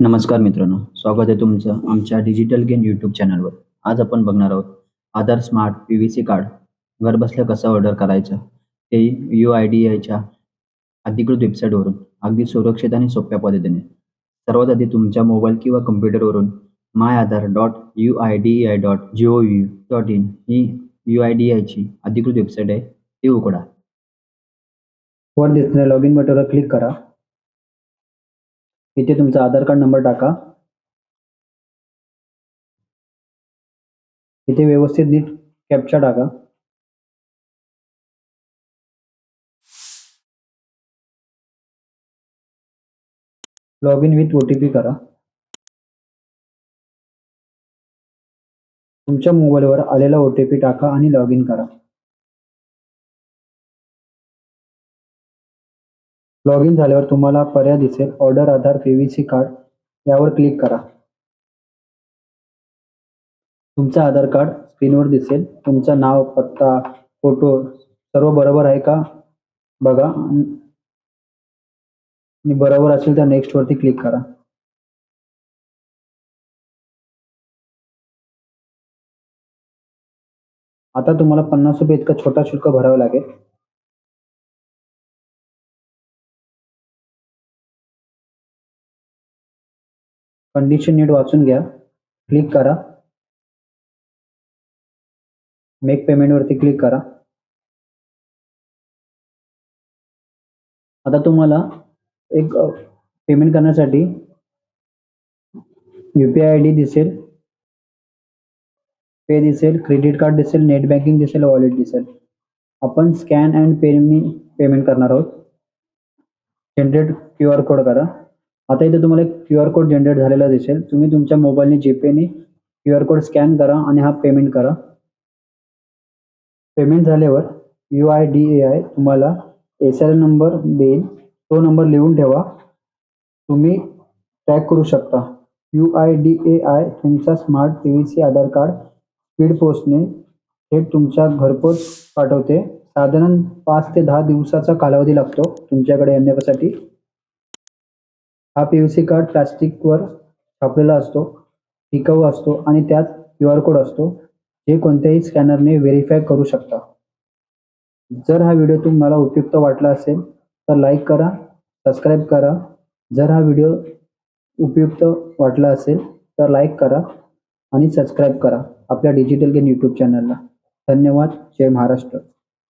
नमस्कार मित्रांनो स्वागत आहे तुमचं आमच्या डिजिटल गेन यूट्यूब चॅनलवर आज आपण बघणार आहोत Aadhaar smart P V C card घरबसल्या कसं ऑर्डर करायचं ते यू आय डी आयच्या अधिकृत वेबसाईटवरून अगदी सुरक्षित आणि सोप्या पद्धतीने. सर्वात आधी तुमच्या मोबाईल किंवा कम्प्युटरवरून my Aadhaar dot U I D I dot G O U dot in he U I D आयची अधिकृत वेबसाईट आहे ती उघडा. वर दिसणाऱ्या लॉग इन बटनवर क्लिक करा. इथे तुमचा आधार कार्ड नंबर टाका. इथे व्यवस्थित नीट कॅप्चा टाका. Log in with O T P करा. तुमच्या मोबाईलवर आलेला ओ टी पी टाका आणि लॉग इन करा. लॉग इन झाल्यावर तुम्हाला पर्याय दिसेल. ऑर्डर आधार पीव्हीसी कार्ड यावर क्लिक करा. तुमचं आधार कार्ड स्क्रीनवर दिसेल. तुमचं नाव पत्ता फोटो सर्व बरोबर आहे का? बघा. आणि बरोबर असेल तर नेक्स्ट वरती क्लिक करा. आता तुम्हाला पन्नास रुपये इतका छोटा शुल्क भरावा लागेल. कंडिशन नीट वाचून घ्या. क्लिक करा. मेक पेमेंट वरती क्लिक करा. आता तुम्हाला एक पेमेंट करण्यासाठी U P I I D दिसेल. पे दिसेल क्रेडिट कार्ड दिसेल नेट बँकिंग दिसेल वॉलेट दिसेल. आपण स्कॅन अँड पेनी पेमेंट करणार आहोत. जनरेट क्यू आर कोड करा. आता इथे तुम्हाला एक क्यू आर कोड जनरेट झालेला दिसेल. तुम्ही तुमच्या मोबाईलने जीपेने क्यू आर कोड स्कॅन करा आणि हा पेमेंट करा. पेमेंट झाल्यावर U I D A I तुम्हाला एस आय नंबर देईल. तो नंबर लिहून ठेवा. तुम्ही ट्रॅक करू शकता. U I D A I तुमचा smart T V C Aadhaar card speed पोस्टने थेट तुमच्या घरपोच पाठवते. साधारण पाच ते दहा दिवसाचा कालावधी लागतो तुमच्याकडे येण्यासाठी. हा पी यू सी कार्ड प्लास्टिकवर छापलेला असतो टिकाऊ असतो आणि त्यात क्यू आर कोड असतो. जे कोणत्याही स्कॅनरने व्हेरीफाय करू शकता. जर हा व्हिडिओ तुम्हाला उपयुक्त वाटला असेल तर लाईक करा सबस्क्राईब करा. जर हा व्हिडिओ उपयुक्त वाटला असेल तर लाईक करा आणि सबस्क्राईब करा आपल्या डिजिटल गेन यूट्यूब चॅनलला धन्यवाद. जय महाराष्ट्र.